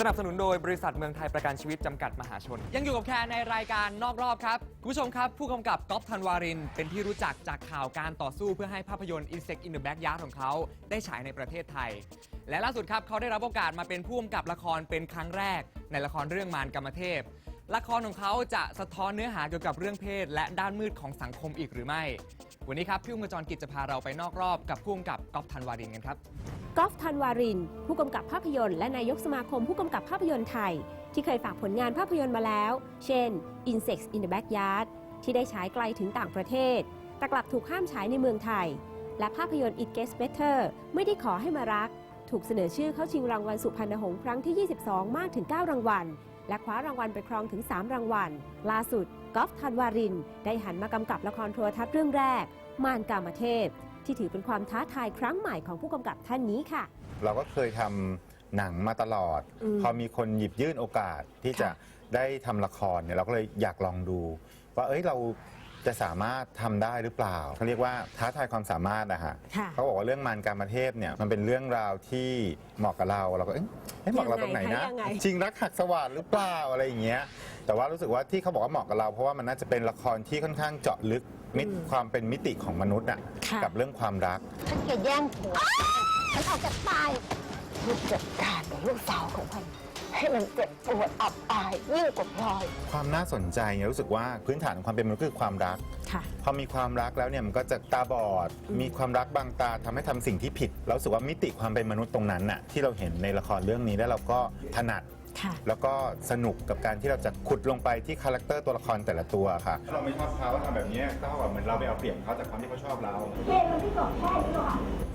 สนับสนุนโดยบริษัทเมืองไทยประกันชีวิตจำกัดมหาชน ยังอยู่กับแคนในรายการนอกรอบครับ คุณผู้ชมครับ ผู้กำกับก๊อฟธันวาริน เป็นที่รู้จักจากข่าวการต่อสู้เพื่อให้ภาพยนตร์ Insect in the Backyard ของเขาได้ฉายในประเทศไทย และล่าสุดครับเขาได้รับโอกาสมาเป็นผู้กำกับละครเป็นครั้งแรก ในละครเรื่องมารกรรมเทพ ละครของเขาจะสะท้อนเนื้อหาเกี่ยวกับเรื่องเพศ และด้านมืดของสังคมอีกหรือไม่ วันนี้ครับพี่อุ้มกระจรกิจจะพาเราไปนอกรอบกับผู้กำกับกอฟธันวารินกันครับกอล์ฟธันวาริน ผู้กำกับภาพยนตร์และนายกสมาคมผู้กำกับภาพยนตร์ไทย ที่เคยฝากผลงานภาพยนตร์มาแล้ว เช่น Insects in the Backyard ที่ได้ฉายไกลถึงต่างประเทศ แต่กลับถูกห้ามฉายในเมืองไทย และภาพยนตร์ It Gets Better ไม่ได้ขอให้มารัก ถูกเสนอชื่อเข้าชิงรางวัลสุพรรณหงส์ครั้งที่ 22 มากถึง 9 รางวัล และคว้ารางวัลไปครองถึง 3 รางวัล ล่าสุดกอล์ฟธันวาริน ได้หันมากำกับละครโทรทัศน์เรื่องแรก มารกามเทพ ที่ถือเป็นความท้าทายครั้งใหม่ของผู้กำกับท่านนี้ค่ะ เราก็เคยทำหนังมาตลอด อืมพอมีคนหยิบยื่นโอกาสที่จะค่ะ ได้ทำละครเนี่ยเราก็เลยอยากลองดู ว่าเอ้ยเรา จะสามารถทำได้หรือเปล่าเขาเรียกว่าท้าทายความสามารถนะฮะค่ะเขาบอกว่าเรื่องมารการมาเทพเนี่ยมันเป็นเรื่องราวที่เหมาะกับเราเราก็เอ๊ะเอ๊ะเหมาะกับเราตรงไหนนะ ยังไงคะยังไง จริงรักหักสวัสดหรือเปล่าอะไรอย่างเงี้ย แต่ว่ารู้สึกว่าที่เขาบอกว่าเหมาะกับเรา เพราะว่ามันน่าจะเป็นละครที่ค่อนข้างเจาะลึกมิตรความเป็นมิติของมนุษย์อะค่ะ กับเรื่องความรัก ฉันจะแย่งผัวฉันเอาจะตายลูกจัดการกับลูกสาวของมัน ให้มันเจ็บปวดอับอายยิ่งกว่าพลอย ความน่าสนใจเนี่ยรู้สึกว่าพื้นฐานของความเป็นมนุษย์คือความรัก ค่ะ พอมีความรักแล้วเนี่ยมันก็จะตาบอด มีความรักบางตาทำให้ทำสิ่งที่ผิดเรารู้สึกว่ามิติความเป็นมนุษย์ตรงนั้นน่ะที่เราเห็นในละครเรื่องนี้แล้วเราก็ถนัด ค่ะ แล้วก็สนุกกับการที่เราจะขุดลงไปที่คาแรคเตอร์ตัวละครแต่ละตัวค่ะ เราไม่ชอบเขาทำแบบนี้ก็เท่ากับเหมือนเราไปเอาเปรียบเขาจากความที่เขาชอบเรา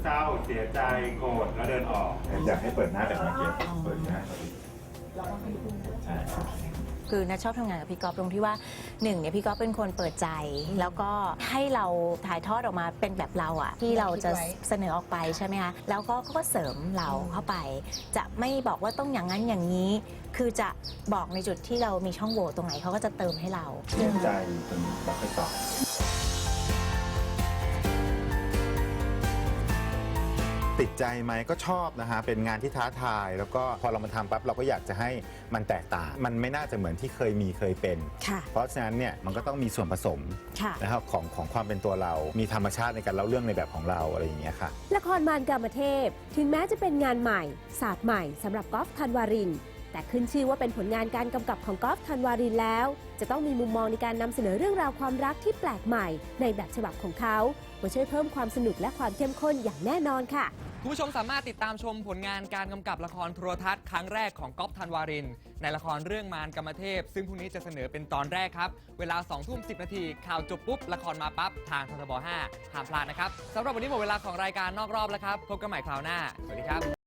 เศร้าเสียใจโกรธแล้วเดินออก อยากให้เปิดหน้าแบบเมื่อกี้เปิดหน้าใช่ คือนัทชอบทำงานกับพี่ก๊อฟตรงที่ว่าหนึ่งเนี่ยพี่ก๊อฟเป็นคนเปิดใจ แล้วก็ให้เราถ่ายทอดออกมาเป็นแบบเราอะที่เราจะเสนอออกไปใช่ไหมคะแล้วก็เขาก็เสริมเราเข้าไป จะไม่บอกว่าต้องอย่างนั้นอย่างนี้ คือจะบอกในจุดที่เรามีช่องโหว่ตรงไหนเขาก็จะเติมให้เราเสียใจจนแบบไปต่อ ติดใจไหมก็ชอบนะฮะ เป็นงานที่ท้าทาย แล้วก็พอเรามาทำปั๊บเราก็อยากจะให้มันแตกต่าง มันไม่น่าจะเหมือนที่เคยมีเคยเป็น ค่ะเพราะฉะนั้นเนี่ยมันก็ต้องมีส่วนผสมค่ะ นะครับของของความเป็นตัวเรา มีธรรมชาติในการเล่าเรื่องในแบบของเราอะไรอย่างเงี้ยค่ะ ละครมารกามเทพ ถึงแม้จะเป็นงานใหม่ ศาสตร์ใหม่สำหรับกอล์ฟธันวาริน แต่ขึ้นชื่อว่าเป็นผลงานการกำกับของกอล์ฟธันวารินแล้ว จะต้องมีมุมมองในการนำเสนอเรื่องราวความรักที่แปลกใหม่ในแบบฉบับของเขามาช่วยเพิ่มความสนุกและความเข้มข้นอย่างแน่นอนค่ะ คุณผู้ชมสามารถติดตามชมผลงานการกำกับละครโทรทัศน์ครั้งแรกของก๊อฟธันวาริน ในละครเรื่องมารกรรมเทพ ซึ่งพรุ่งนี้จะเสนอเป็นตอนแรกครับ เวลา2ทุ่ม10 นาที ข่าวจบปุ๊บ ละครมาปั๊บ ทางททบ5ห้ามพลาดนะครับสำหรับวันนี้หมดเวลาของรายการนอกรอบแล้วครับ พบกันใหม่คราวหน้า สวัสดีครับ